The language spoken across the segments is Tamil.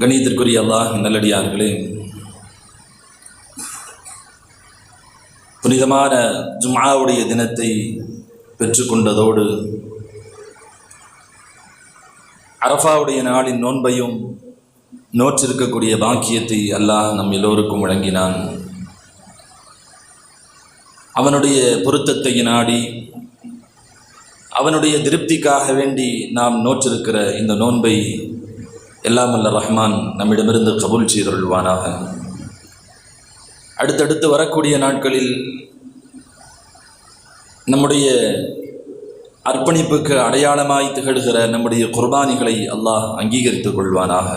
கணியத்திற்குரிய அல்லாஹ் நல்லடியார்களே. புனிதமான ஜும்மாவுடைய தினத்தை பெற்றுக்கொண்டதோடு அரஃபாவுடைய நாளின் நோன்பையும் நோற்றிருக்கக்கூடிய பாக்கியத்தை அல்லாஹ் நம் எல்லோருக்கும் வழங்கினான். அவனுடைய பொருத்தத்தை நாடி அவனுடைய திருப்திக்காக வேண்டி நாம் நோற்றிருக்கிற இந்த நோன்பை எல்லாம் அல்ல ரஹ்மான் நம்மிடமிருந்து கபூல் செய்தருள்வானாக. அடுத்தடுத்து வரக்கூடிய நாட்களில் நம்முடைய அர்ப்பணிப்புக்கு அடையாளமாய் திகழ்கிற நம்முடைய குர்பானிகளை அல்லாஹ் அங்கீகரித்துக் கொள்வானாக.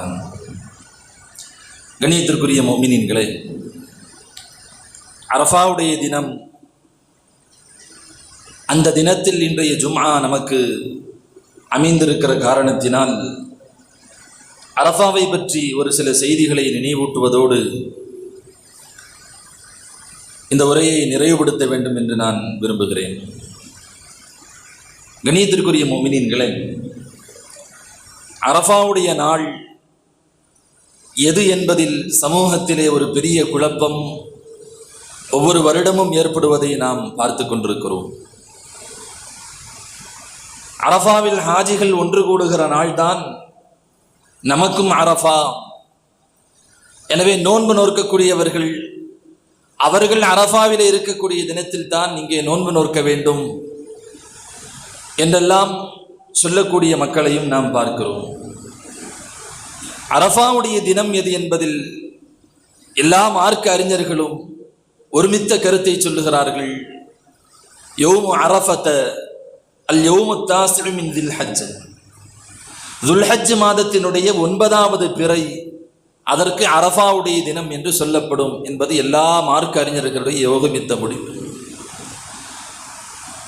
கணியத்திற்குரிய மொமினின்களே அரஃபாவுடைய தினம் அந்த தினத்தில் இன்றைய ஜும்ஆ நமக்கு அமைந்திருக்கிற காரணத்தினால் அரஃபாவை பற்றி ஒரு சில செய்திகளை நினைவூட்டுவதோடு இந்த உரையை நிறைவுபடுத்த வேண்டும் என்று நான் விரும்புகிறேன். கணியத்திற்குரிய மொமினின்களே அரஃபாவுடைய நாள் எது என்பதில் சமூகத்திலே ஒரு பெரிய குழப்பம் ஒவ்வொரு வருடமும் ஏற்படுவதை நாம் பார்த்து கொண்டிருக்கிறோம். அரஃபாவில் ஹாஜிகள் ஒன்று கூடுகிற நாள்தான் நமக்கும் அரஃபா எனவே நோன்பு நோற்கக்கூடியவர்கள் அவர்கள் அரஃபாவில் இருக்கக்கூடிய தினத்தில் தான் இங்கே நோன்பு நோற்க வேண்டும் என்றெல்லாம் சொல்லக்கூடிய மக்களையும் நாம் பார்க்கிறோம். அரஃபாவுடைய தினம் எது என்பதில் எல்லா மார்க்க அறிஞர்களும் ஒருமித்த கருத்தை சொல்லுகிறார்கள். யோமு அரஃபத்த அல் யோமு தாசிமின் தில் ஹஜ் துல்ஹஜ் மாதத்தினுடைய ஒன்பதாவது பிறை அதற்கு அரஃபாவுடைய தினம் என்று சொல்லப்படும் என்பது எல்லா மார்க்க அறிஞர்களுடைய யோகமித்த முடிவு.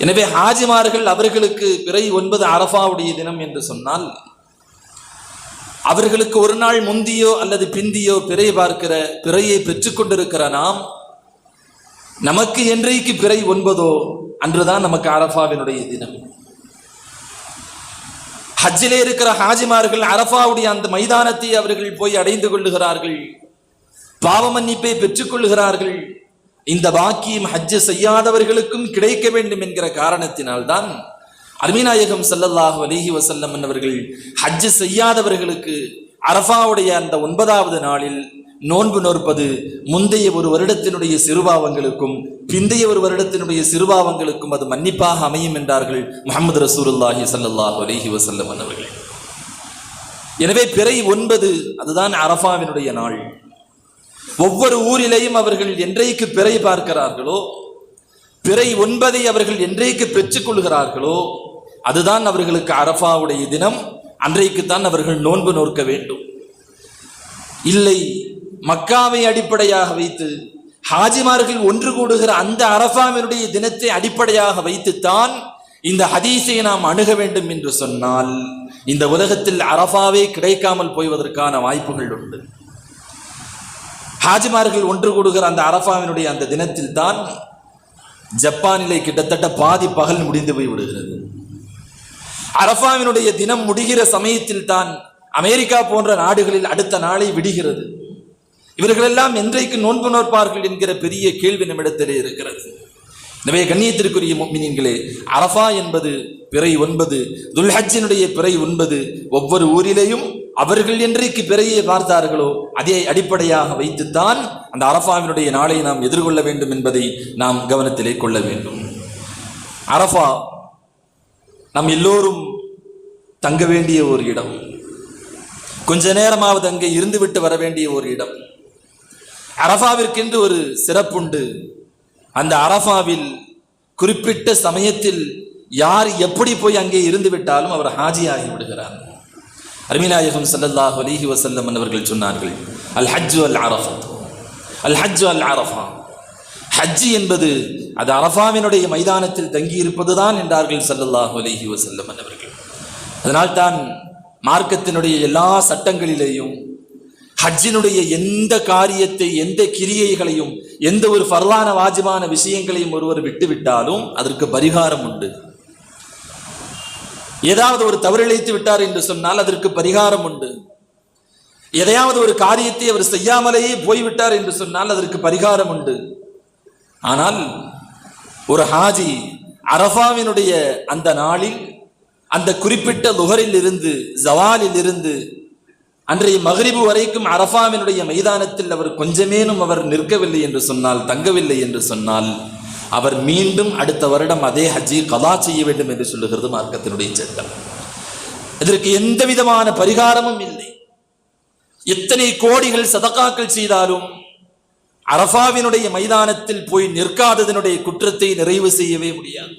எனவே ஹாஜிமார்கள் அவர்களுக்கு பிறை ஒன்பது அரஃபாவுடைய தினம் என்று சொன்னால் அவர்களுக்கு ஒரு நாள் முந்தியோ அல்லது பிந்தியோ பிறை பார்க்கிற பிறையை பெற்றுக்கொண்டிருக்கிற நாம் நமக்கு என்றைக்கு பிறை ஒன்பதோ அன்றுதான் நமக்கு அரஃபாவினுடைய தினம். ஹஜ்ஜிலே இருக்கிற ஹாஜிமார்கள் அரஃபாவுடைய அந்த மைதானத்தை அவர்கள் போய் அடைந்து கொள்ளுகிறார்கள். பாவ மன்னிப்பை பெற்றுக்கொள்ளுகிறார்கள் இந்த பாக்கியம் ஹஜ்ஜு செய்யாதவர்களுக்கும் கிடைக்க வேண்டும் என்கிற காரணத்தினால்தான் அருமிநாயகம் சல்லல்லாஹு அலிஹி வசல்லம் அவர்கள் ஹஜ்ஜு செய்யாதவர்களுக்கு அரஃபாவுடைய அந்த ஒன்பதாவது நாளில் நோன்பு நோற்பது முந்தைய ஒரு வருடத்தினுடைய சிறுபாவங்களுக்கும் பிந்தைய ஒரு வருடத்தினுடைய சிறுபாவங்களுக்கும் அது மன்னிப்பாக அமையும் என்றார்கள் முகமது ரசூலுல்லாஹி சல்லாஹ் அலஹி வசல்லம் அவர்கள். எனவே பிறை ஒன்பது அதுதான் அரஃபாவினுடைய நாள். ஒவ்வொரு ஊரிலேயும் அவர்கள் என்றைக்கு பிறை பார்க்கிறார்களோ பிறை ஒன்பதை அவர்கள் என்றைக்கு பெற்றுக்கொள்கிறார்களோ அதுதான் அவர்களுக்கு அரஃபாவுடைய தினம். அன்றைக்குத்தான் அவர்கள் நோன்பு நோக்க வேண்டும். இல்லை மக்காவை அடிப்படையாக வைத்து ஹாஜிமார்கள் ஒன்று கூடுகிற அந்த அரஃபாவினுடைய தினத்தை அடிப்படையாக வைத்துத்தான் இந்த ஹதீஸை நாம் அணுக வேண்டும் என்று சொன்னால் இந்த உலகத்தில் அரஃபாவே கிடைக்காமல் போய்வதற்கான வாய்ப்புகள் உண்டு. ஹாஜிமார்கள் ஒன்று கூடுகிற அந்த அரஃபாவினுடைய அந்த தினத்தில் தான் ஜப்பானிலே கிட்டத்தட்ட பாதி பகல் முடிந்து போய் விடுகிறது. அரஃபாவினுடைய தினம் முடிகிற சமயத்தில் தான் அமெரிக்கா போன்ற நாடுகளில் அடுத்த நாளை விடுகிறது. இவர்களெல்லாம் என்றைக்கு நோன்பு நோற்பார்கள் என்கிற பெரிய கேள்வி நம்மிடத்திலே இருக்கிறது. எனவே கண்ணியத்திற்குரிய மீனின்களே அரஃபா என்பது பிறை ஒன்பது துல்ஹஜினுடைய பிறை ஒன்பது ஒவ்வொரு ஊரிலேயும் அவர்கள் என்றைக்கு பிறையை பார்த்தார்களோ அதை அடிப்படையாக வைத்துத்தான் அந்த அரஃபாவினுடைய நாளை நாம் எதிர்கொள்ள வேண்டும் என்பதை நாம் கவனத்திலே கொள்ள வேண்டும். அரஃபா நம் எல்லோரும் தங்க வேண்டிய ஒரு இடம். கொஞ்ச நேரமாவது அங்கே இருந்துவிட்டு வர வேண்டிய ஒரு இடம். அரஃபாவிற்கென்று ஒரு சிறப்புண்டு. அந்த அரஃபாவில் குறிப்பிட்ட சமயத்தில் யார் எப்படி போய் அங்கே இருந்து விட்டாலும் அவர் ஹாஜியாகி விடுகிறார். அருமிநாயகம் சல்லல்லாஹ் அலிஹி வசல்லம் அவர்கள் சொன்னார்கள் அல் ஹஜ்ஜு அல் அரஃபத் அல் ஹஜ்ஜு அல் அரஃபா. ஹஜ்ஜி என்பது அது அரஃபாவினுடைய மைதானத்தில் தங்கியிருப்பது தான் என்றார்கள் சல்லல்லாஹு அலிஹி வசல்லம் அவர்கள். அதனால் தான் மார்க்கத்தினுடைய எல்லா சட்டங்களிலேயும் ஹஜ்ஜினுடைய எந்த காரியத்தை எந்த கிரியைகளையும் எந்த ஒரு ஃபர்லான வாஜிபான விஷயங்களையும் ஒருவர் விட்டுவிட்டாலும் அதற்கு பரிகாரம் உண்டு. ஏதாவது ஒரு தவறிழைத்து விட்டார் என்று சொன்னால் அதற்கு பரிகாரம் உண்டு. எதையாவது ஒரு காரியத்தை அவர் செய்யாமலேயே போய்விட்டார் என்று சொன்னால் அதற்கு பரிகாரம் உண்டு. ஆனால் ஒரு ஹாஜி அரஃபாவினுடைய அந்த நாளில் அந்த குறிப்பிட்ட லுகரில் இருந்து ஜவாலில் இருந்து அன்றைய மகரிபு வரைக்கும் அரஃபாவினுடைய மைதானத்தில் அவர் கொஞ்சமேனும் அவர் நிற்கவில்லை என்று சொன்னால் தங்கவில்லை என்று சொன்னால் அவர் மீண்டும் அடுத்த வருடம் அதே ஹஜ்ஜி கலா செய்ய வேண்டும் என்று சொல்லுகிறது மார்க்கத்தினுடைய சட்டம் இதற்கு எந்த விதமான பரிகாரமும் இல்லை. எத்தனை கோடிகள் சதக்காக்கள் செய்தாலும் அரஃபாவினுடைய மைதானத்தில் போய் நிற்காததனுடைய குற்றத்தை நிறைவு செய்யவே முடியாது.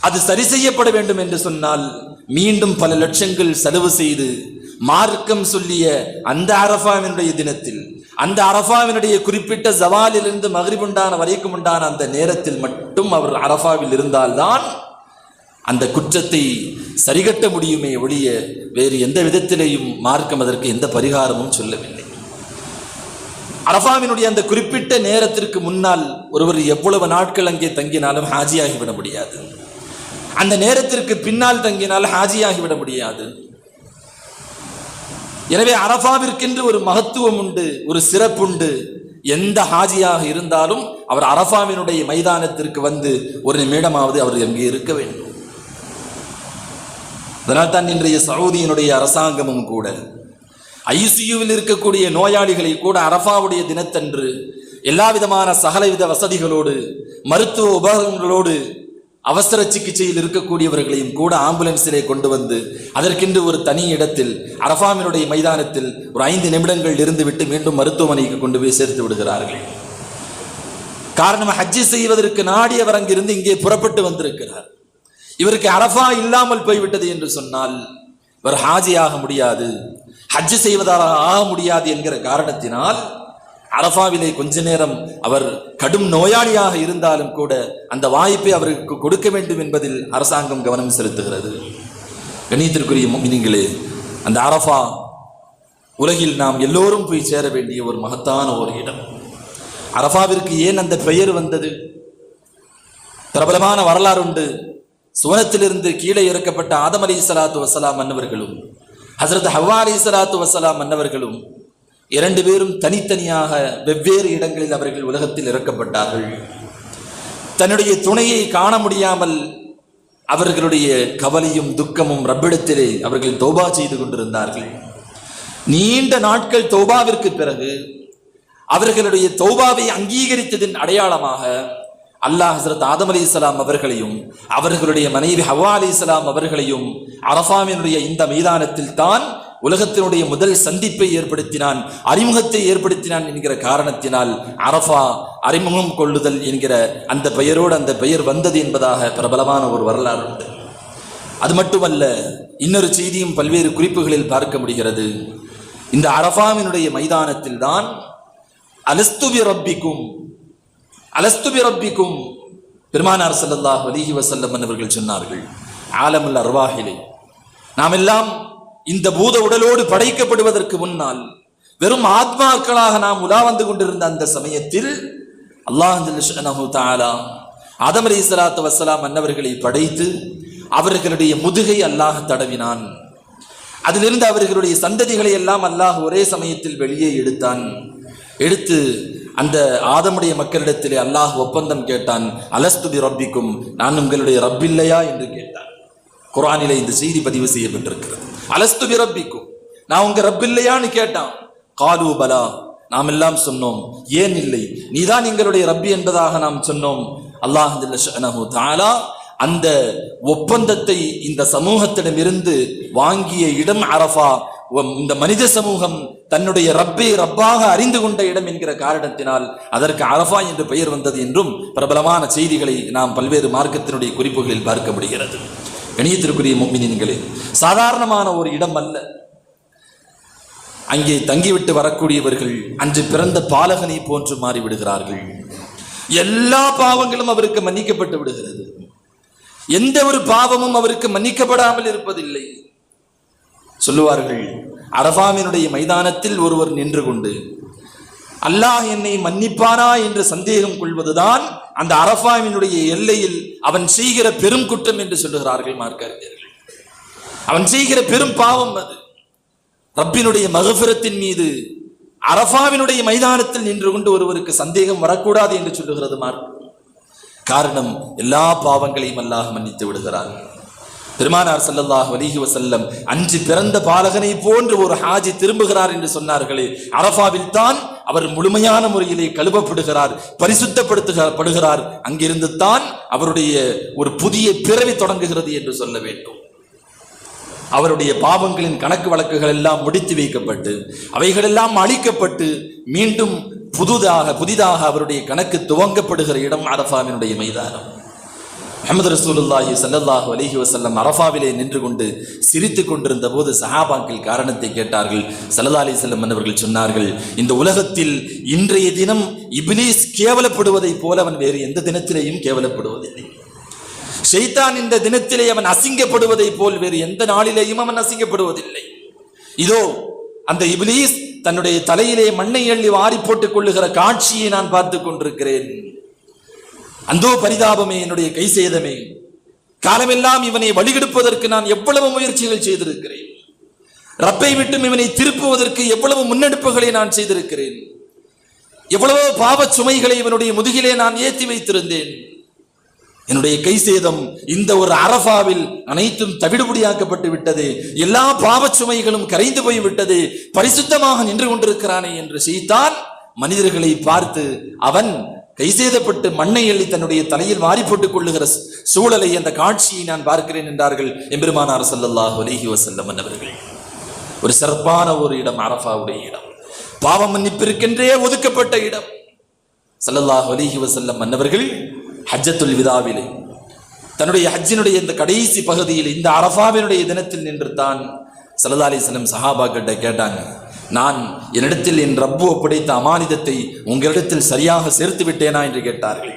அது சரி செய்யப்பட வேண்டும் என்று சொன்னால் மீண்டும் பல லட்சங்கள் செலவு செய்து மார்க்கம் சொல்லிய அந்த அரஃபாவினுடைய தினத்தில் அந்த அரஃபாவினுடைய குறிப்பிட்ட ஜவாலிலிருந்து மகிரிப் உண்டான வரைக்கும் உண்டான அந்த நேரத்தில் மட்டும் அவர் அரஃபாவில் இருந்தால்தான் அந்த குற்றத்தை சரிகட்ட முடியுமே ஒழிய வேறு எந்த விதத்திலேயும் மார்க்கம் அதற்கு எந்த பரிகாரமும் சொல்லவில்லை. அரஃபாவினுடைய அந்த குறிப்பிட்ட நேரத்திற்கு முன்னால் ஒருவர் எவ்வளவு நாட்கள் அங்கே தங்கினாலும் ஹாஜியாகிவிட முடியாது. அந்த நேரத்திற்கு பின்னால் தங்கினால் ஹாஜியாகிவிட முடியாது. எனவே அரஃபாவிற்கென்று ஒரு மகத்துவம் உண்டு ஒரு சிறப்புண்டு எந்த ஹாஜியாக இருந்தாலும் அவர் அரஃபாவினுடைய மைதானத்திற்கு வந்து ஒரு நிமிடமாவது அவர் அங்கே இருக்க வேண்டும். அதனால் தான் இன்றைய சவுதியினுடைய அரசாங்கமும் கூட ஐசியூவில் இருக்கக்கூடிய நோயாளிகளை கூட அரஃபாவுடைய தினத்தன்று எல்லா விதமான சகலவித வசதிகளோடு மருத்துவ உபகரணங்களோடு அவசர சிகிச்சையில் இருக்கக்கூடியவர்களையும் கூட ஆம்புலன்ஸிலே கொண்டு வந்து அதற்கென்று ஒரு தனி இடத்தில் அரஃபாமினுடைய மைதானத்தில் ஒரு ஐந்து நிமிடங்கள் இருந்துவிட்டு மீண்டும் மருத்துவமனைக்கு கொண்டு போய் சேர்த்து விடுகிறார்கள். காரணம் ஹஜ்ஜி செய்வதற்கு நாடியவர் அங்கிருந்து இங்கே புறப்பட்டு வந்திருக்கிறார். இவருக்கு அரஃபா இல்லாமல் போய்விட்டது என்று சொன்னால் இவர் ஹாஜி ஆக முடியாது. ஹஜ்ஜு செய்வதால் ஆக முடியாது என்கிற காரணத்தினால் அரஃபாவிலே கொஞ்ச நேரம் அவர் கடும் நோயாளியாக இருந்தாலும் கூட அந்த வாய்ப்பை அவருக்கு கொடுக்க வேண்டும் என்பதில் அரசாங்கம் கவனம் செலுத்துகிறது. கணியத்திற்குரிய மீனிங்களே அந்த அரஃபா உலகில் நாம் எல்லோரும் போய் சேர வேண்டிய ஒரு மகத்தான ஒரு இடம். அரஃபாவிற்கு ஏன் அந்த பெயர் வந்தது? பிரபலமான வரலாறு உண்டு. சுவனத்திலிருந்து கீழே இறக்கப்பட்ட ஆதம் அலி சலாத்து வசலாம் மன்னவர்களும் ஹசரத் ஹவ்வா அலி சலாத்து வசலாம் மன்னவர்களும் இரண்டு பேரும் தனித்தனியாக வெவ்வேறு இடங்களில் அவர்கள் உலகத்தில் இறக்கப்பட்டார்கள். தன்னுடைய துணையை காண முடியாமல் அவர்களுடைய கவலையும் துக்கமும் ரப்பிடத்திலே அவர்கள் தோபா செய்து கொண்டிருந்தார்கள். நீண்ட நாட்கள் தௌபாவிற்கு பிறகு அவர்களுடைய தௌபாவை அங்கீகரித்ததின் அடையாளமாக அல்லாஹ் ஹசரத் ஆதம் அலி இஸ்லாம் அவர்களையும் அவர்களுடைய மனைவி ஹவா அலி இஸ்லாம் அவர்களையும் அரசாமினுடைய இந்த மைதானத்தில் தான் உலகத்தினுடைய முதல் சந்திப்பை ஏற்படுத்தினான் அறிமுகத்தை ஏற்படுத்தினான் என்கிற காரணத்தினால் அரஃபா அறிமுகம் கொள்ளுதல் என்கிற அந்த பெயரோடு அந்த பெயர் வந்தது என்பதாக பிரபலமான ஒரு வரலாறு உண்டு. அது மட்டுமல்ல இன்னொரு செய்தியும் பல்வேறு குறிப்புகளில் பார்க்க முடிகிறது. இந்த அரஃபாவினுடைய மைதானத்தில் தான் அலஸ்துபி ரப்பிக்கும் அலஸ்துபி ரப்பிக்கும் பெருமானார் ஸல்லல்லாஹு அலைஹி வசல்லம் அவர்கள் சொன்னார்கள் ஆலமுல் அர்வாஹிலே நாம் எல்லாம் இந்த பூத உடலோடு படைக்கப்படுவதற்கு முன்னால் வெறும் ஆத்மாக்களாக நாம் உலா வந்து கொண்டிருந்த அந்த சமயத்தில் அல்லாஹ் ஜல்லஷனஹு தஆலா ஆதம் அலைஹி ஸலாத்து வஸ்ஸலாம் அன்னவர்களை படைத்து அவர்களுடைய முதுகை அல்லாஹ் தடவினான். அதிலிருந்து அவர்களுடைய சந்ததிகளை எல்லாம் அல்லாஹ் ஒரே சமயத்தில் வெளியே எடுத்தான். எடுத்து அந்த ஆதமுடைய மக்களிடத்திலே அல்லாஹ் ஒப்பந்தம் கேட்டான். அலஸ்துபி ரப்பிக்கும் நான் உங்களுடைய ரப்பில்லையா? என்று கேட்டான். குரானில இந்த செய்தி பதிவு செய்யப்பட்டிருக்கிறது. அலஸ்து ரப்பிக்கும் நான் உங்க ரப்பில்லையான்னு கேட்டான். காலு பலா நாம் எல்லாம் சொன்னோம் ஏன் இல்லை? நீதான் எங்களுடைய ரப்பி என்பதாக நாம் சொன்னோம். அல்லாஹ் தாலா அந்த ஒப்பந்தத்தை இந்த சமூகத்திடமிருந்து வாங்கிய இடம் அரஃபா இந்த மனித சமூகம் தன்னுடைய ரப்பை ரப்பாக அறிந்து கொண்ட இடம் என்கிற காரணத்தினால் அதற்கு அரஃபா என்று பெயர் வந்தது என்றும் பிரபலமான செய்திகளை நாம் பல்வேறு மார்க்கத்தினுடைய குறிப்புகளில் பார்க்க முடிகிறது. கணியத்திற்குரிய முக்மினின்களே சாதாரணமான ஒரு இடம் அல்ல அங்கே தங்கிவிட்டு வரக்கூடியவர்கள் அன்று பிறந்த பாலகனை போன்று மாறிவிடுகிறார்கள். எல்லா பாவங்களும் அவருக்கு மன்னிக்கப்பட்டு விடுகிறது. எந்த ஒரு பாவமும் அவருக்கு மன்னிக்கப்படாமல் இருப்பதில்லை. சொல்லுவார்கள் அரபாமினுடைய மைதானத்தில் ஒருவர் நின்று கொண்டு அல்லாஹ் என்னை மன்னிப்பானா என்று சந்தேகம் கொள்வதுதான் அந்த அரபாவினுடைய எல்லையில் அவன் செய்கிற பெரும் குற்றம் என்று சொல்லுகிறார்கள் மார்க்கறிஞர்கள். அவன் செய்கிற பெரும் பாவம் அது. ரப்பினுடைய மகபுரத்தின் மீது அரஃபாவினுடைய மைதானத்தில் நின்று கொண்டு ஒருவருக்கு சந்தேகம் வரக்கூடாது என்று சொல்லுகிறது மார்க். காரணம் எல்லா பாவங்களையும் அல்லாஹ் மன்னித்து விடுகிறார்கள் பெருமானார் ஸல்லல்லாஹு அலைஹி வசல்லம் அஞ்சு பிறந்த பாலகனை போன்று ஒரு ஹாஜி திரும்புகிறார் என்று சொன்னார்களே அரபாவில் தான் அவர் முழுமையான முறையிலே கழுவப்படுகிறார் பரிசுத்தப்படுத்துகப்படுகிறார் அங்கிருந்து தான் அவருடைய ஒரு புதிய பிறவி தொடங்குகிறது என்று சொல்ல வேண்டும். அவருடைய பாவங்களின் கணக்கு வழக்குகள் எல்லாம் முடித்து வைக்கப்பட்டு அவைகளெல்லாம் அழிக்கப்பட்டு மீண்டும் புதுதாக புதிதாக அவருடைய கணக்கு துவங்கப்படுகிற இடம் அரஃபாவினுடைய மைதானம். முஹம்மது ரசூலுல்லாஹி ஸல்லல்லாஹு அலஹி வசல்லம் அரஃபாவிலே நின்று கொண்டு சிரித்துக் கொண்டிருந்த போது சஹாபாக்கள் காரணத்தை கேட்டார்கள். சல்லா அலி செல்லம் அவர்கள் சொன்னார்கள் இந்த உலகத்தில் இன்றைய தினம் இப்லீஸ் கேவலப்படுவதைப் போல அவன் வேறு எந்த தினத்திலேயும் கேவலப்படுவதில்லை. ஷெய்தான் இந்த தினத்திலே அவன் அசிங்கப்படுவதைப் போல் வேறு எந்த நாளிலேயும் அவன் அசிங்கப்படுவதில்லை. இதோ அந்த இப்லீஸ் தன்னுடைய தலையிலே மண்ணை எள்ளி வாரி போட்டுக் கொள்ளுகிற காட்சியை நான் பார்த்துக் கொண்டிருக்கிறேன். அந்தோ பரிதாபமே என்னுடைய கை சேதமே. காலமெல்லாம் இவனை வழிகெடுப்பதற்கு நான் எவ்வளவு முயற்சிகள் செய்திருக்கிறேன். ரப்பை விட்டும் இவனை திருப்புவதற்கு எவ்வளவு முன்னெடுப்புகளை நான் செய்திருக்கிறேன். எவ்வளவோ பாவச் சுமைகளை இவனுடைய முதுகிலே நான் ஏற்றி வைத்திருந்தேன். என்னுடைய கை சேதம் இந்த ஒரு அரஃபாவில் அனைத்தும் தவிடுபடியாக்கப்பட்டு விட்டது. எல்லா பாவச் சுமைகளும் கரைந்து போய் விட்டது. பரிசுத்தமாக நின்று கொண்டிருக்கிறானே என்று செய்தான் மனிதர்களை பார்த்து அவன் கை சேதப்பட்டு மண்ணை எள்ளி தன்னுடைய தலையில் வாரி போட்டுக் கொள்ளுகிற சூழலை அந்த காட்சியை நான் பார்க்கிறேன் என்றார்கள் எம்பெருமானார் ஸல்லல்லாஹு அலைஹி வசல்லம் அவர்கள். ஒரு சிறப்பான ஒரு இடம் அரஃபாவுடைய இடம். பாவ மன்னிப்பிற்கென்றே ஒதுக்கப்பட்ட இடம். செல்லல்லாஹ் அலைஹி வசல்லம் மன்னவர்கள் ஹஜ்ஜத்துல் விதாவிலே தன்னுடைய ஹஜ்ஜினுடைய இந்த கடைசி பகுதியில் இந்த அரஃபாவினுடைய தினத்தில் நின்று தான் சல்லா அலிஸ்லம் சஹாபாக்கிட்ட கேட்டாங்க நான் என்னிடத்தில் என் ரப்பு ஒப்படைத்த அமானிதத்தை உங்களிடத்தில் சரியாக சேர்த்து விட்டேனா என்று கேட்டார்கள்.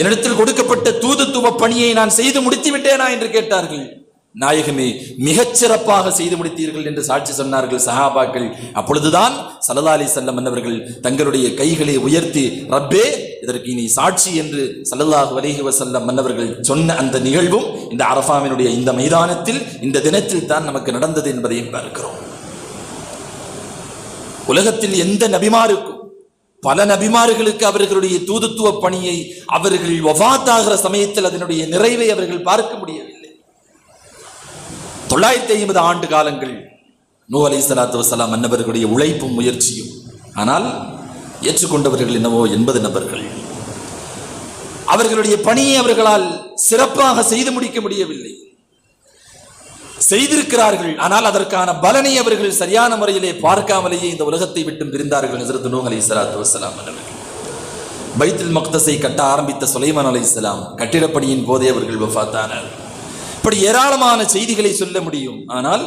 என்னிடத்தில் கொடுக்கப்பட்ட தூதுத்துவ பணியை நான் செய்து முடித்து விட்டேனா என்று கேட்டார்கள். நாயகமே மிகச் சிறப்பாக செய்து முடித்தீர்கள் என்று சாட்சி சொன்னார்கள் சஹாபாக்கள். அப்பொழுதுதான் சல்லா அலி செல்லம் என்னவர்கள் தங்களுடைய கைகளை உயர்த்தி ரப்பே இதற்கு இனி சாட்சி என்று சல்லல்லாஹு அலைஹி வஸல்லம் மன்னவர்கள் சொன்ன அந்த நிகழ்வும் இந்த அரஃபாவினுடைய இந்த மைதானத்தில் இந்த தினத்தில் தான் நமக்கு நடந்தது என்பதையும் பார்க்கிறோம். உலகத்தில் எந்த நபிமாருக்கும் பல நபிமார்களுக்கு அவர்களுடைய தூதுத்துவ பணியை அவர்கள் வஃபாத்தாகிற சமயத்தில் அதனுடைய நிறைவை அவர்கள் பார்க்க முடியவில்லை. தொள்ளாயிரத்தி ஐம்பது ஆண்டு காலங்கள் நூ அலை சலாத்து வசலாம் அன்னவர்களுடைய உழைப்பும் முயற்சியும் ஆனால் ஏற்றுக்கொண்டவர்கள் என்னவோ எண்பது நபர்கள். அவர்களுடைய பணியை அவர்களால் சிறப்பாக செய்து முடிக்க முடியவில்லை. செய்திருக்கிறார்கள். ஆனால் அதற்கான பலனை அவர்கள் சரியான முறையிலே பார்க்காமலேயே இந்த உலகத்தை விட்டும் பிரிந்தார்கள். நிசரத்து நூ அலை சலாத்து வசலாம் அவர்கள். பைத்துல் மக்தஸை கட்ட ஆரம்பித்த சுலைமான் அலை இஸ்லாம் கட்டிடப்பணியின் போதே அவர்கள் வஃத்தானார் இப்படி ஏராளமான செய்திகளை சொல்ல முடியும். ஆனால்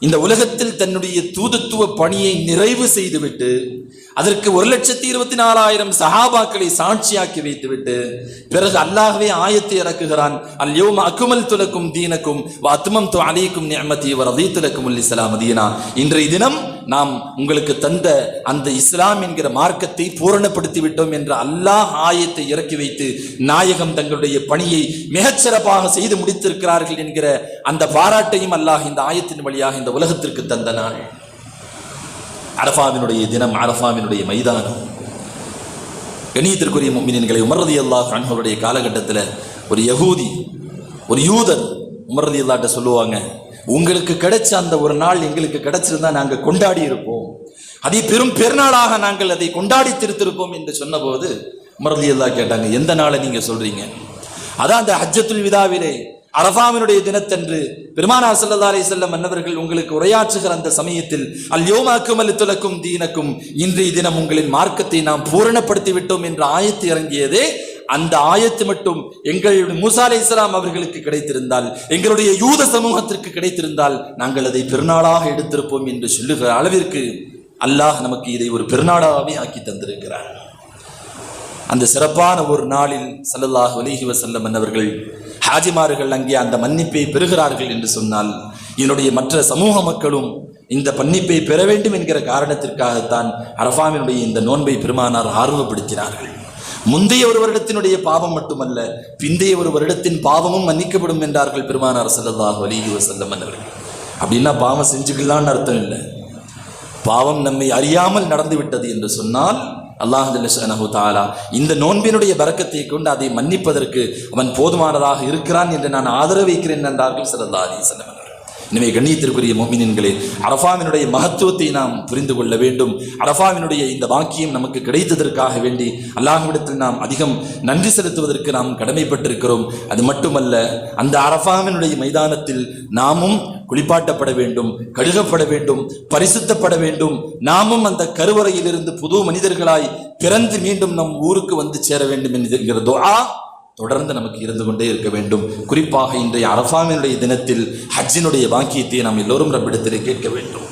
இந்த உலகத்தில் தன்னுடைய தூதுத்துவ பணியை நிறைவு செய்துவிட்டு அதற்கு ஒரு லட்சத்தி இருபத்தி நாலாயிரம் சஹாபாக்களை சாட்சியாக்கி வைத்துவிட்டு பிறகு அல்லாகவே ஆயத்தை இறக்குகிறான். அல்யோம அக்குமல் துலக்கும் தீனக்கும் அத்துமம் து அலைக்கும் நியமத்தி வரதி துலக்கும் இஸ்லாம் தீனா. இன்றைய தினம் நாம் உங்களுக்கு தந்த அந்த இஸ்லாம் என்கிற மார்க்கத்தை பூரணப்படுத்தி விட்டோம் என்ற அல்லாஹ் ஆயத்தை இறக்கி வைத்து நாயகம் தங்களுடைய பணியை மிகச்சிறப்பாக செய்து முடித்திருக்கிறார்கள் என்கிற அந்த பாராட்டையும் அல்லாஹ் இந்த ஆயத்தின் வழியாக இந்த உலகத்திற்கு தந்த நாள் அரஃபாவினுடைய தினம் அரஃபாவினுடைய மைதானம். கணியத்திற்குரிய மும்மினின்களை உமரதி அல்லாஹ் அன்ஹருடைய காலகட்டத்தில் ஒரு யகூதி ஒரு யூதர் உமரதி அல்லாட்ட சொல்லுவாங்க உங்களுக்கு கிடைச்ச அந்த ஒரு நாள் எங்களுக்கு கிடைச்சிருந்தா நாங்கள் கொண்டாடி இருப்போம். அதை பெரும் பெருநாளாக நாங்கள் அதை கொண்டாடி திருத்திருப்போம் என்று சொன்னபோது உமரதி எல்லாம் கேட்டாங்க எந்த நாளை நீங்க சொல்றீங்க? அதான் அந்த ஹஜ்ஜத்துல் விதாவிலே அரசாமினுடைய தினத்தன்று பெருமானார் ஸல்லல்லாஹு அலைஹி வஸல்லம் மன்னவர்கள் உங்களுக்கு உரையாற்றுகிற அந்த சமயத்தில் அல்யோமாக்கும் துலக்கும் தீனக்கும் இன்றைய தினம் உங்களின் மார்க்கத்தை நாம் பூரணப்படுத்தி விட்டோம் என்ற ஆயத்து இறங்கியதே அந்த ஆயத்து மட்டும் எங்களுடைய மூசா அலை இஸ்லாம் அவர்களுக்கு கிடைத்திருந்தால் எங்களுடைய யூத சமூகத்திற்கு கிடைத்திருந்தால் நாங்கள் அதை பெருநாளாக எடுத்திருப்போம் என்று சொல்லுகிற அளவிற்கு அல்லாஹ் நமக்கு இதை ஒரு பெருநாளாகவே ஆக்கி தந்திருக்கிறார். அந்த சிறப்பான ஒரு நாளில் சல்லல்லாஹ் அலைஹி வசல்லம் அவர்கள் ஹாஜிமார்கள் அங்கே அந்த மன்னிப்பை பெறுகிறார்கள் என்று சொன்னால் என்னுடைய மற்ற சமூக மக்களும் இந்த மன்னிப்பை பெற வேண்டும் என்கிற காரணத்திற்காகத்தான் அரபாமினுடைய இந்த நோன்பை பெருமானார் ஆர்வப்படுத்தினார்கள். முந்தைய ஒரு வருடத்தினுடைய பாவம் மட்டுமல்ல பிந்தைய ஒரு வருடத்தின் பாவமும் மன்னிக்கப்படும் என்றார்கள் பெருமானார் செல்லதாக அலைஹி செல்லம் அவர்கள். அப்படின்னா பாவம் செஞ்சுக்கலான்னு அர்த்தம் இல்லை. பாவம் நம்மை அறியாமல் நடந்து விட்டது என்று சொன்னால் அல்லாஹ் ஜல்லஷானஹு தாலா இந்த நோன்பினுடைய பறக்கத்தை கொண்டு அதை மன்னிப்பதற்கு அவன் போதுமானதாக இருக்கிறான் என்று நான் ஆதரவு வைக்கிறேன் என்றார்கள் சல்லா அலிசல்லம் எனவே கண்ணியத்திற்குரிய மோமினின்களே அரஃபாவினுடைய மகத்துவத்தை நாம் புரிந்து கொள்ள வேண்டும். அரஃபாவினுடைய இந்த வாக்கியம் நமக்கு கிடைத்ததற்காக வேண்டி அல்லாஹ்விடத்தில் நாம் அதிகம் நன்றி செலுத்துவதற்கு நாம் கடமைப்பட்டிருக்கிறோம். அது மட்டுமல்ல அந்த அரஃபாவினுடைய மைதானத்தில் நாமும் குளிப்பாட்டப்பட வேண்டும் கழுகப்பட வேண்டும் பரிசுத்தப்பட வேண்டும். நாமும் அந்த கருவறையிலிருந்து புது மனிதர்களாய் பிறந்து மீண்டும் நம் ஊருக்கு வந்து சேர வேண்டும் என்கிற துஆ தொடர்ந்து நமக்கு இருந்து கொண்டே இருக்க வேண்டும். குறிப்பாக இன்றைய அரஃபாவினுடைய தினத்தில் ஹஜ்ஜினுடைய பாக்கியத்தை நாம் எல்லோரும் ரப்பிடத்திலே கேட்க வேண்டும்.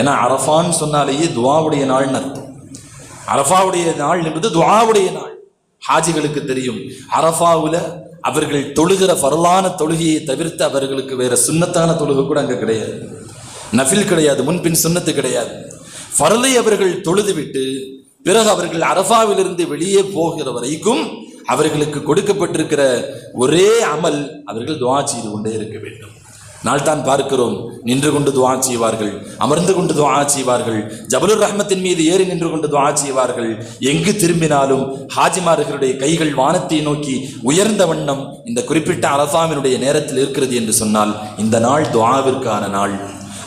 ஏன்னா அரஃபான்னு சொன்னாலேயே துவாவுடைய நாள்னு அர்த்தம். அரஃபாவுடைய நாள் என்பது துவாவுடைய நாள். ஹாஜிகளுக்கு தெரியும். அரஃபாவில் அவர்கள் தொழுகிற வரலான தொழுகையை தவிர்த்து அவர்களுக்கு வேற சுன்னத்தான தொழுகை கூட அங்கே கிடையாது. நஃபில் கிடையாது முன்பின் சுண்ணத்து கிடையாது. ஃபரலை அவர்கள் தொழுதுவிட்டு பிறகு அவர்கள் அரஃபாவிலிருந்து வெளியே போகிற வரைக்கும் அவர்களுக்கு கொடுக்கப்பட்டிருக்கிற ஒரே அமல் அவர்கள் துவா செய்து கொண்டே இருக்க வேண்டும். நாள்தான் பார்க்கிறோம். நின்று கொண்டு துவா செய்வார்கள். அமர்ந்து கொண்டு துவா செய்வார்கள். ஜபலுர் ரஹ்மத்தின் மீது ஏறி நின்று கொண்டு துவா செய்வார்கள். எங்கு திரும்பினாலும் ஹாஜிமார்களுடைய கைகள் வானத்தை நோக்கி உயர்ந்த வண்ணம் இந்த குறிப்பிட்ட அரசாமினுடைய நேரத்தில் இருக்கிறது என்று சொன்னால் இந்த நாள் துவாவிற்கான நாள்.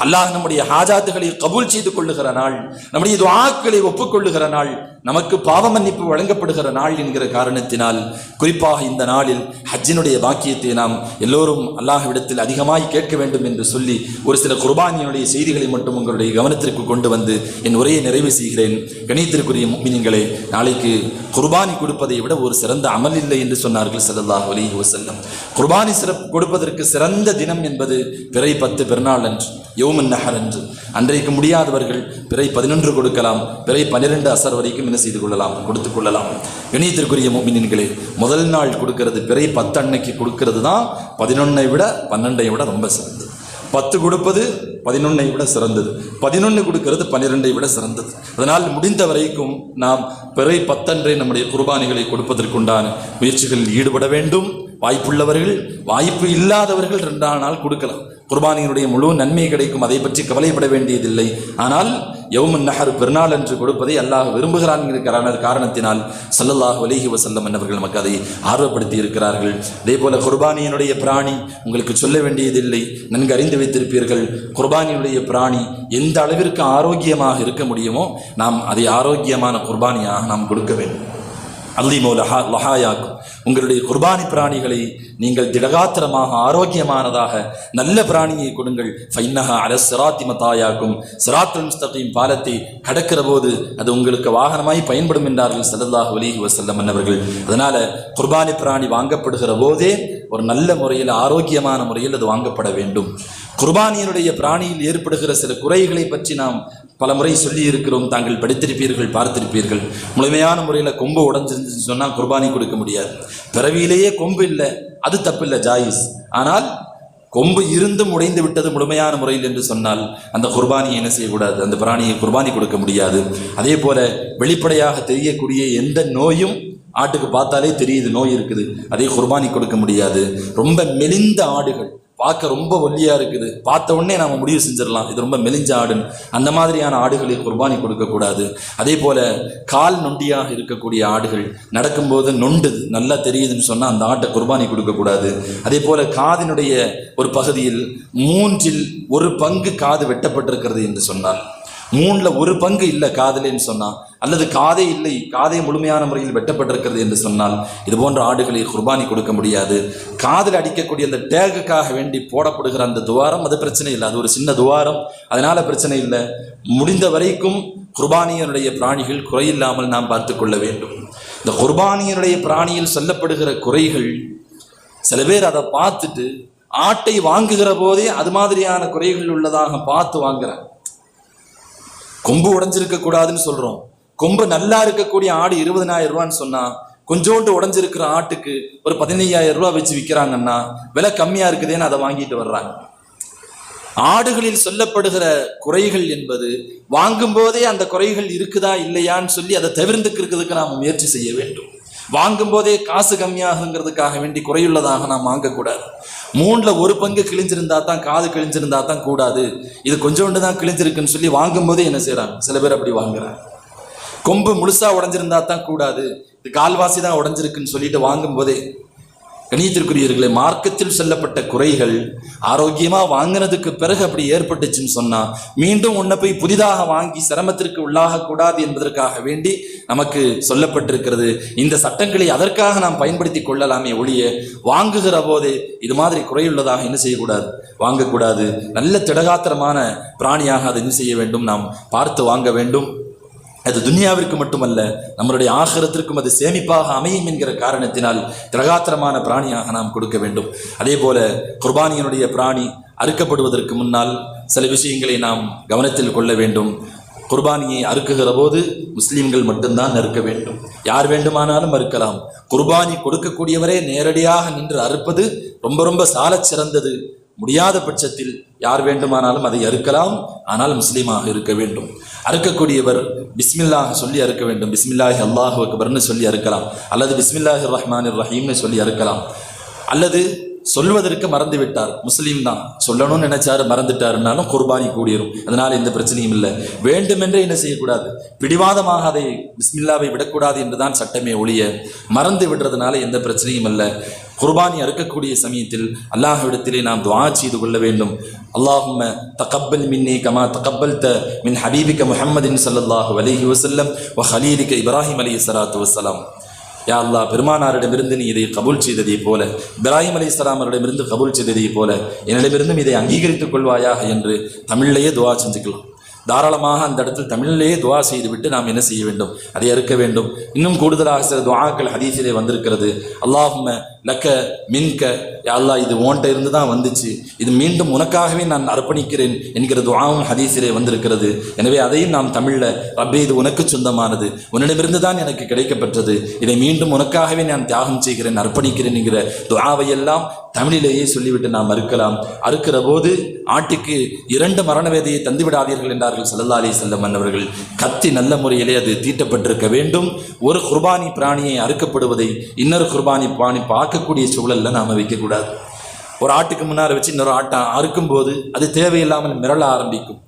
அல்லாஹ் நம்முடைய ஹாஜாத்துகளை கபூல் செய்து கொள்ளுகிற நாள் நம்முடைய துவாக்களை ஒப்புக்கொள்ளுகிற நாள் நமக்கு பாவ மன்னிப்பு வழங்கப்படுகிற நாள் என்கிற காரணத்தினால் குறிப்பாக இந்த நாளில் ஹஜ்ஜினுடைய பாக்கியத்தை நாம் எல்லோரும் அல்லாஹ்விடத்தில் அதிகமாய் கேட்க வேண்டும் என்று சொல்லி ஒரு சில குர்பானியினுடைய செய்திகளை மட்டும் உங்களுடைய கவனத்திற்கு கொண்டு வந்து என் உரையை நிறைவு செய்கிறேன். கணியத்திற்குரிய முக்மினிங்களே நாளைக்கு குர்பானி கொடுப்பதை விட ஒரு சிறந்த அமல் இல்லை என்று சொன்னார்கள் சல்லாஹ் அலி வசல்லம் குர்பானி சிறப்பு கொடுப்பதற்கு சிறந்த தினம் என்பது பிறை பத்து பிறநாள் அன்று. யோமன் நஹர் என்று. அன்றைக்கு முடியாதவர்கள் பிறை பதினொன்று கொடுக்கலாம் பிறை பன்னிரெண்டு அசர் வரைக்கும் என்ன செய்து கொள்ளலாம்? கொடுத்துக் கொள்ளலாம். இணையத்திற்குரிய மீன்களே முதல் நாள் கொடுக்கிறது பிறை பத்து அன்னைக்கு கொடுக்கிறது தான் பதினொன்னை விட பன்னெண்டை விட ரொம்ப சிறந்தது. பத்து கொடுப்பது பதினொன்னை விட சிறந்தது. பதினொன்று கொடுக்கிறது பன்னிரெண்டை விட சிறந்தது. அதனால் முடிந்த வரைக்கும் நாம் பிறை பத்தன்றே நம்முடைய குர்பானிகளை கொடுப்பதற்குண்டான முயற்சிகளில் ஈடுபட வேண்டும். வாய்ப்புள்ளவர்கள் வாய்ப்பு இல்லாதவர்கள் ரெண்டாம் நாள் கொடுக்கலாம். குர்பானியினுடைய முழு நன்மை கிடைக்கும் அதை பற்றி கவலைப்பட வேண்டியதில்லை. ஆனால் யவுமன் நகர் பெருநாள் என்று கொடுப்பதை அல்லாஹ் விரும்புகிறான் என்கிற காரணத்தினால் சல்லல்லாஹ் வலிஹி வசல்லம் என்பவர்கள் நமக்கு அதை ஆர்வப்படுத்தி இருக்கிறார்கள். அதே போல குர்பானியினுடைய பிராணி உங்களுக்கு சொல்ல வேண்டியதில்லை நன்கு அறிந்து வைத்திருப்பீர்கள். குர்பானியினுடைய பிராணி எந்த அளவிற்கு ஆரோக்கியமாக இருக்க முடியுமோ நாம் அதை ஆரோக்கியமான குர்பானியாக நாம் கொடுக்க வேண்டும். அல்லிமோ லஹா லஹாயாக்கும். உங்களுடைய குர்பானி பிராணிகளை நீங்கள் திடகாத்திரமாக ஆரோக்கியமானதாக நல்ல பிராணியை கொடுங்கள். ஃபைன்னஹா அல சிராத்தி மத்தாயாக்கும். சிராத்துல் பாலத்தை கடக்கிற போது அது உங்களுக்கு வாகனமாய் பயன்படும் என்றார்கள் ஸல்லல்லாஹு அலைஹி வசல்லம் மன்னவர்கள் அதனால குர்பானி பிராணி வாங்கப்படுகிற போதே ஒரு நல்ல முறையில் ஆரோக்கியமான முறையில் அது வாங்கப்பட வேண்டும். குர்பானியினுடைய பிராணியில் ஏற்படுகிற சில குறைகளை பற்றி நாம் பல முறை சொல்லி இருக்கிறோம் தாங்கள் படித்திருப்பீர்கள் பார்த்திருப்பீர்கள். முழுமையான முறையில் கொம்பு உடஞ்சிருந்துச்சு சொன்னால் குர்பானி கொடுக்க முடியாது. பிறவியிலேயே கொம்பு இல்லை அது தப்பில்லை ஜாயிஸ். ஆனால் கொம்பு இருந்தும் உடைந்து விட்டது முழுமையான முறையில் என்று சொன்னால் அந்த குர்பானியை என்ன செய்யக்கூடாது? அந்த பிராணியை குர்பானி கொடுக்க முடியாது. அதே போல வெளிப்படையாக தெரியக்கூடிய எந்த நோயும் ஆட்டுக்கு பார்த்தாலே தெரியுது நோய் இருக்குது. அதே குர்பானி கொடுக்க முடியாது. ரொம்ப மெலிந்த ஆடுகள் பார்க்க ரொம்ப ஒல்லியாக இருக்குது. பார்த்த உடனே நாம் முடிவு செஞ்சிடலாம். இது ரொம்ப மெலிஞ்ச ஆடுன்னு. அந்த மாதிரியான ஆடுகளில் குர்பானி கொடுக்கக்கூடாது அதே போல் கால் நொண்டியாக இருக்கக்கூடிய ஆடுகள் நடக்கும்போது நொண்டுது. நல்லா தெரியுதுன்னு சொன்னால் அந்த ஆட்டை குர்பானி கொடுக்கக்கூடாது அதே போல் காதினுடைய ஒரு பகுதியில் மூன்றில் ஒரு பங்கு காது வெட்டப்பட்டிருக்கிறது என்று சொன்னால் மூணில் ஒரு பங்கு இல்லை காதலேன்னு சொன்னால் அல்லது காதே இல்லை காதே முழுமையான முறையில் வெட்டப்பட்டிருக்கிறது என்று சொன்னால் இது போன்ற ஆடுகளை குர்பானி கொடுக்க முடியாது. காதில் அடிக்கக்கூடிய அந்த டேகுக்காக வேண்டி போடப்படுகிற அந்த துவாரம் அது பிரச்சனை இல்லை. அது ஒரு சின்ன துவாரம். அதனால் பிரச்சனை இல்லை. முடிந்த வரைக்கும் குர்பானியனுடைய பிராணிகள் குறையில்லாமல் நாம் பார்த்து கொள்ள வேண்டும். இந்த குர்பானியனுடைய பிராணியில் சொல்லப்படுகிற குறைகள் சில பேர் அதை பார்த்துட்டு ஆட்டை வாங்குகிற போதே அது மாதிரியான குறைகள் உள்ளதாக பார்த்து வாங்குறாங்க. கொம்பு உடைஞ்சிருக்க கூடாதுன்னு சொல்றோம். கொம்பு நல்லா இருக்கக்கூடிய ஆடு இருபதனாயிரம் ரூபான்னு சொன்னா கொஞ்சோண்டு உடஞ்சிருக்கிற ஆட்டுக்கு ஒரு பதினையாயிரம் ரூபாய் வச்சு விற்கிறாங்கன்னா விலை கம்மியா இருக்குதேன்னு அதை வாங்கிட்டு வர்றாங்க. ஆடுகளில் சொல்லப்படுகிற குறைகள் என்பது வாங்கும் போதே அந்த குறைகள் இருக்குதா இல்லையான்னு சொல்லி அதை தவிர்த்துக்கிறதுக்கு நாம் முயற்சி செய்ய வேண்டும். வாங்கும் போதே காசு கம்மியாகுங்கிறதுக்காக வேண்டி குறையுள்ளதாக நாம் வாங்கக்கூடாது. மூணில் ஒரு பங்கு கிழிஞ்சிருந்தா தான் காது கிழிஞ்சிருந்தா தான் கூடாது. இது கொஞ்சோண்டு தான் கிழிஞ்சிருக்குன்னு சொல்லி வாங்கும் போதே என்ன செய்கிறாங்க சில பேர் அப்படி வாங்குறாங்க. கொம்பு முழுசாக உடஞ்சிருந்தா தான் கூடாது. இது கால்வாசி தான் உடஞ்சிருக்குன்னு சொல்லிட்டு வாங்கும் போதே கணியத்திற்குரியவர்களே மார்க்கத்தில் சொல்லப்பட்ட குறைகள் ஆரோக்கியமா வாங்கினதுக்கு பிறகு அப்படி ஏற்பட்டுச்சுன்னு சொன்னா மீண்டும் உன்னை போய் புதிதாக வாங்கி சிரமத்திற்கு உள்ளாக கூடாது என்பதற்காக வேண்டி நமக்கு சொல்லப்பட்டிருக்கிறது. இந்த சட்டங்களை அதற்காக நாம் பயன்படுத்தி கொள்ளலாமே ஒழிய வாங்குகிற போதே இது மாதிரி குறையுள்ளதாக என்ன செய்யக்கூடாது? வாங்கக்கூடாது. நல்ல திடகாத்திரமான பிராணியாக அதை என்ன செய்ய வேண்டும்? நாம் பார்த்து வாங்க வேண்டும். அது துனியாவிற்கு மட்டுமல்ல நம்மளுடைய ஆகரத்திற்கும் அது சேமிப்பாக அமையும் என்கிற காரணத்தினால் திரகாத்திரமான பிராணியாக நாம் கொடுக்க வேண்டும். அதே போல குர்பானியனுடைய பிராணி அறுக்கப்படுவதற்கு முன்னால் சில விஷயங்களை நாம் கவனத்தில் கொள்ள வேண்டும். குர்பானியை அறுக்குகிற போது முஸ்லீம்கள் மட்டும்தான் அறுக்க வேண்டும். யார் வேண்டுமானாலும் அறுக்கலாம். குர்பானி கொடுக்கக்கூடியவரே நேரடியாக நின்று அறுப்பது ரொம்ப ரொம்ப சாலச் சிறந்தது முடியாத பட்சத்தில் யார் வேண்டுமானாலும் அதை அறுக்கலாம் ஆனால் முஸ்லீமாக இருக்க வேண்டும். அறுக்கக்கூடியவர் பிஸ்மில்லாஹ் சொல்லி அறுக்க வேண்டும். பிஸ்மில்லாஹி அல்லாஹு அக்பர்னு சொல்லி அறுக்கலாம். அல்லது பிஸ்மில்லாஹி ரஹ்மான் ரஹீம்னு சொல்லி அறுக்கலாம். அல்லது சொல்வதற்கு மறந்து விட்டார் முஸ்லீம் தான். சொல்லணும்னு நினைச்சாரு மறந்துட்டாருனாலும் குர்பானி கூடிரும். அதனால எந்த பிரச்சனையும் இல்லை. வேண்டுமென்றே என்ன செய்யக்கூடாது? பிடிவாதமாக அதை பிஸ்மில்லாவை விடக்கூடாது என்றுதான் சட்டமே ஒழிய மறந்து விடுறதுனால எந்த பிரச்சனையும் இல்லை. குர்பானி அறுக்கக்கூடிய சமயத்தில் அல்லாஹ்விடத்திலே நாம் துவா செய்து கொள்ள வேண்டும். அல்லாஹும் தகப்பல் மின்னி கமா தகப்பல் த மின் ஹபீபிக முஹம்மதின் ஸல்லல்லாஹு அலைஹி வசல்லம் வ ஹலீலிக இப்ராஹிம் அலி சலாத்து வசலாம் யா அல்லா பெருமானாரிடமிருந்து நீ இதை கபூல் செய்ததை போல இப்ராஹிம் அலி இஸ்லாமரிடமிருந்து கபூல் செய்ததை போல என்னிடமிருந்தும் இதை அங்கீகரித்துக் கொள்வாயாக என்று தமிழ்லேயே துவா செஞ்சுக்கலாம். தாராளமாக அந்த இடத்தில் தமிழிலேயே துவா செய்துவிட்டு நாம் என்ன செய்ய வேண்டும்? அதை அறுக்க வேண்டும். இன்னும் கூடுதலாக சில துவாக்கள் ஹதீஸிலே வந்திருக்கிறது. அல்லாஹும்ம லக்க மின்க. அல்லாஹ் இது ஓன்ட்ட இருந்து தான் வந்துச்சு. இது மீண்டும் உனக்காகவே நான் அர்ப்பணிக்கிறேன் என்கிற துவாவும் ஹதீஸிலே வந்திருக்கிறது. எனவே அதையும் நாம் தமிழில் ரப்பே இது உனக்கு சொந்தமானது. உன்னிடமிருந்து தான் எனக்கு கிடைக்கப்பெற்றது. இதை மீண்டும் உனக்காகவே நான் தியாகம் செய்கிறேன் அர்ப்பணிக்கிறேன் என்கிற துவாவையெல்லாம் தமிழிலேயே சொல்லிவிட்டு நாம் அறுக்கலாம். அறுக்கிற போது ஆட்டுக்கு இரண்டு மரண வேதையை தந்து விடாதீர்கள் என்றார்கள் சல்லல்லா அலி செல்லம் மன்னவர்கள் கத்தி நல்ல முறையிலே அது தீட்டப்பட்டிருக்க வேண்டும். ஒரு குர்பானி பிராணியை அறுக்கப்படுவதை இன்னொரு குர்பானி பிராணி பார்க்கக்கூடிய சூழல்ல நாம் வைக்கக்கூடாது. ஒரு ஆட்டுக்கு முன்னால் வச்சு இன்னொரு ஆட்டை அறுக்கும்போது அது தேவையில்லாமல் மிரள ஆரம்பிக்கும்.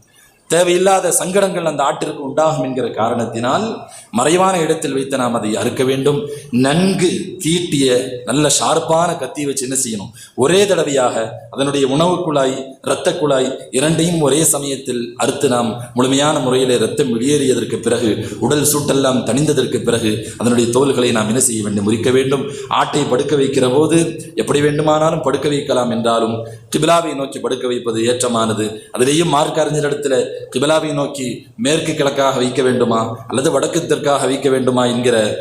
தேவையில்லாத சங்கடங்கள் அந்த ஆட்டிற்கு உண்டாகும் என்கிற காரணத்தினால் மறைவான இடத்தில் வைத்து நாம் அதை அறுக்க வேண்டும். நன்கு தீட்டிய நல்ல ஷார்ப்பான கத்தி வச்சு என்ன செய்யணும்? ஒரே தடவையாக அதனுடைய உணவு குழாய் இரத்த குழாய் இரண்டையும் ஒரே சமயத்தில் அறுத்து நாம் முழுமையான முறையில் இரத்தம் வெளியேறியதற்கு பிறகு உடல் சூட்டெல்லாம் தணிந்ததற்கு பிறகு அதனுடைய தோல்களை நாம் என்ன செய்ய வேண்டும்? முறிக்க வேண்டும். ஆட்டை படுக்க வைக்கிற போது எப்படி வேண்டுமானாலும் படுக்க வைக்கலாம் என்றாலும் கிபிலாவை நோக்கி படுக்க வைப்பது ஏற்றமானது. அதிலேயும் மார்க் இடத்துல கிபலாவை நோக்கி மேற்கு கிழக்காக வைக்க வேண்டுமா? அல்லது வடக்கு தெற்காக வைக்க வேண்டுமா? என்கிற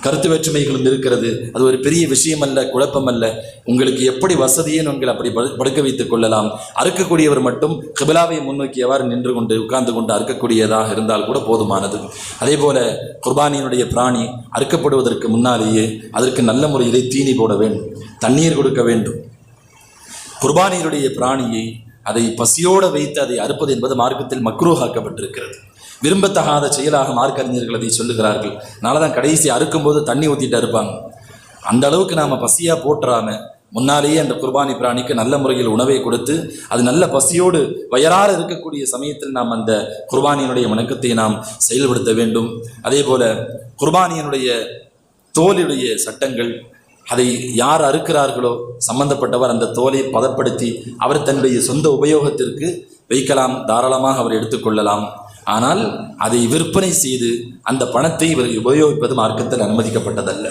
கருத்து வேற்றுமைகளும் இருக்கிறது. அது ஒரு பெரிய விஷயம் அல்ல குழப்பம் அல்ல உங்களுக்கு எப்படி வசதியே நீங்கள் அப்படி படு- படுக்க வைத்துக் கொள்ளலாம்? அறுக்கக்கூடியவர் மட்டும் கிபிலாவை முன்னோக்கியவாறு நின்று கொண்டு உட்கார்ந்து கொண்டு அறுக்கக்கூடியதாக இருந்தால் கூட போதுமானது. அதே போல குர்பானியினுடைய பிராணி அறுக்கப்படுவதற்கு முன்னாலேயே அதற்கு நல்ல முறையிலே தீனி போட வேண்டும் தண்ணீர் கொடுக்க வேண்டும். குர்பானியருடைய பிராணியை அதை பசியோடு வைத்து அதை அறுப்பது என்பது மார்க்கத்தில் மக்ரூஹாக்கப்பட்டிருக்கிறது. விரும்பத்தகாத செயலாக மார்க்க அறிஞர்கள் அதை சொல்லுகிறார்கள். அதனால தான் கடைசி அறுக்கும்போது தண்ணி ஊற்றிட்டு அறுப்பாங்க. அந்த அளவுக்கு நாம் பசியாக போட்டுறாம முன்னாலேயே அந்த குர்பானி பிராணிக்கு நல்ல முறையில் உணவை கொடுத்து அது நல்ல பசியோடு வயறார இருக்கக்கூடிய சமயத்தில் நாம் அந்த குர்பானியினுடைய வணக்கத்தை நாம் செயல்படுத்த வேண்டும். அதே போல குர்பானியினுடைய தோலுடைய சட்டங்கள் அதை யார் அறுக்கிறார்களோ சம்பந்தப்பட்டவர் அந்த தோலை பதப்படுத்தி அவர் தன்னுடைய சொந்த உபயோகத்திற்கு வைக்கலாம் தாராளமாக அவர் எடுத்துக்கொள்ளலாம் ஆனால் அதை விற்பனை செய்து அந்த பணத்தை இவர் உபயோகிப்பது மார்க்கத்தில் அனுமதிக்கப்பட்டதல்ல.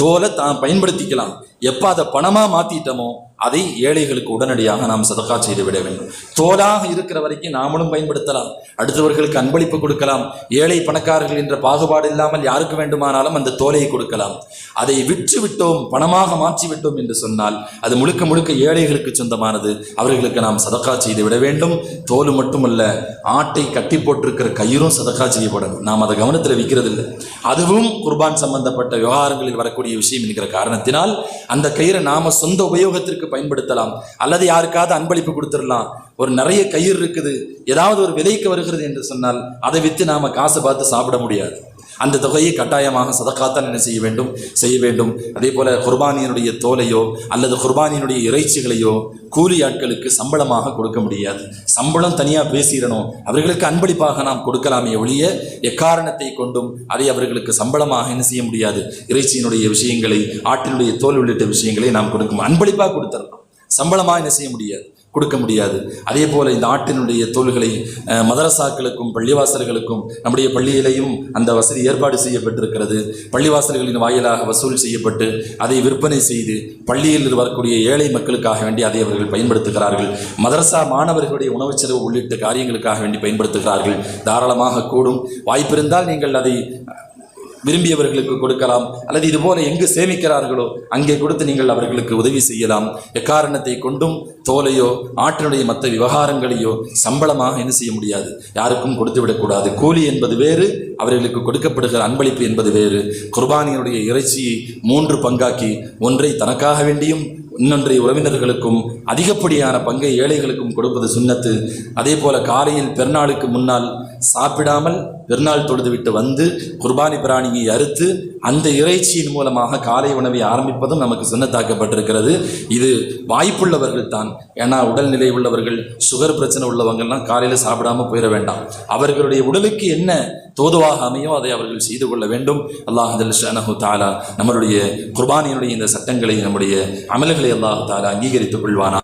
தோலை தான் பயன்படுத்திக்கலாம். எப்போ அதை பணமாக மாற்றிட்டோமோ அதை ஏழைகளுக்கு உடனடியாக நாம் சதக்கா செய்து விட வேண்டும். தோலாக இருக்கிற வரைக்கும் நாமளும் பயன்படுத்தலாம். அடுத்தவர்களுக்கு அன்பளிப்பு கொடுக்கலாம். ஏழை பணக்காரர்கள் என்ற பாகுபாடு இல்லாமல் யாருக்கு வேண்டுமானாலும் அந்த தோலை கொடுக்கலாம். அதை விற்று விட்டோம் பணமாக மாற்றி விட்டோம் என்று சொன்னால் அது முழுக்க முழுக்க ஏழைகளுக்கு சொந்தமானது. அவர்களுக்கு நாம் சதக்கா செய்து விட வேண்டும். தோல் மட்டுமல்ல ஆட்டை கட்டி போட்டிருக்கிற கயிறும் சதக்கா செய்யப்படணும் நாம் அதை கவனத்தில் வைக்கிறதில்லை. அதுவும் குர்பான் சம்பந்தப்பட்ட விவகாரங்களில் வரக்கூடிய விஷயம் என்கிற காரணத்தினால் அந்த கயிறை நாம சொந்த உபயோகத்திற்கு பயன்படுத்தலாம். அல்லது யாருக்காவது அன்பளிப்பு கொடுத்துடலாம். ஒரு நிறைய கயிறு இருக்குது. ஏதாவது ஒரு விதைக்கு வருகிறது என்று சொன்னால் அதை விற்று நாம காசு பார்த்து சாப்பிட முடியாது. அந்த தொகையை கட்டாயமாக சதக்காத்தான் என்ன செய்ய வேண்டும்? செய்ய வேண்டும். அதே போல குர்பானியினுடைய தோலையோ அல்லது குர்பானியினுடைய இறைச்சிகளையோ கூலி ஆட்களுக்கு சம்பளமாக கொடுக்க முடியாது. சம்பளம் தனியாக பேசிடணும். அவர்களுக்கு அன்பளிப்பாக நாம் கொடுக்கலாமே ஒழிய எக்காரணத்தை கொண்டும் அதை அவர்களுக்கு சம்பளமாக என்ன செய்ய முடியாது? இறைச்சியினுடைய விஷயங்களை ஆட்டினுடைய தோல் உள்ளிட்ட விஷயங்களை நாம் கொடுக்கும் அன்பளிப்பாக கொடுத்துடலாம். சம்பளமாக என்ன செய்ய முடியாது? கொடுக்க முடியாது. அதே போல் இந்த ஆட்டினுடைய தோள்களை மதரசாக்களுக்கும் பள்ளிவாசல்களுக்கும் நம்முடைய பள்ளியிலையும் அந்த வசதி ஏற்பாடு செய்யப்பட்டிருக்கிறது. பள்ளிவாசல்களின் வாயிலாக வசூல் செய்யப்பட்டு அதை விற்பனை செய்து பள்ளியில் வரக்கூடிய ஏழை மக்களுக்காக வேண்டி அதை அவர்கள் பயன்படுத்துகிறார்கள். மதரசா மாணவர்களுடைய உணவுச் செலவு உள்ளிட்ட காரியங்களுக்காக வேண்டி பயன்படுத்துகிறார்கள். தாராளமாக கூடும். வாய்ப்பிருந்தால் நீங்கள் அதை விரும்பியவர்களுக்கு கொடுக்கலாம். அல்லது இதுபோல எங்கு சேமிக்கிறார்களோ அங்கே கொடுத்து நீங்கள் அவர்களுக்கு உதவி செய்யலாம். எக்காரணத்தை கொண்டும் தோலையோ ஆட்டினுடைய மற்ற விவகாரங்களையோ சம்பளமாக என்ன செய்ய முடியாது. யாருக்கும் கொடுத்து விடக்கூடாது. கூலி என்பது வேறு அவர்களுக்கு கொடுக்கப்படுகிற அன்பளிப்பு என்பது வேறு. குர்பானியினுடைய இறைச்சியை மூன்று பங்காக்கி ஒன்றை தனக்காக வேண்டியும் இன்னொன்றை உறவினர்களுக்கும் அதிகப்படியான பங்கை ஏழைகளுக்கும் கொடுப்பது சுன்னத்து அதே போல காலையில் பெருநாளுக்கு முன்னால் சாப்பிடாமல் பெருநாள் தொழுதுவிட்டு வந்து குர்பானி பிராணி வாங்கி அறுத்து அந்த இறைச்சியின் மூலமாக காலை உணவை ஆரம்பிப்பதும் நமக்கு சின்னத்தாக்கப்பட்டிருக்கிறது இது வாய்ப்புள்ளவர்கள் தான். ஏன்னா உடல்நிலை உள்ளவர்கள் சுகர் பிரச்சனை உள்ளவங்கள்லாம் காலையில் சாப்பிடாம போயிட வேண்டாம். அவர்களுடைய உடலுக்கு என்ன தோதுவாக அமையோ அதை அவர்கள் செய்து கொள்ள வேண்டும். அல்லாஹ் ஷனஹு தாலா நம்மளுடைய குர்பானியினுடைய இந்த சட்டங்களை நம்முடைய அமல்களை அல்லாஹ் தாலா அங்கீகரித்துக் கொள்வானா?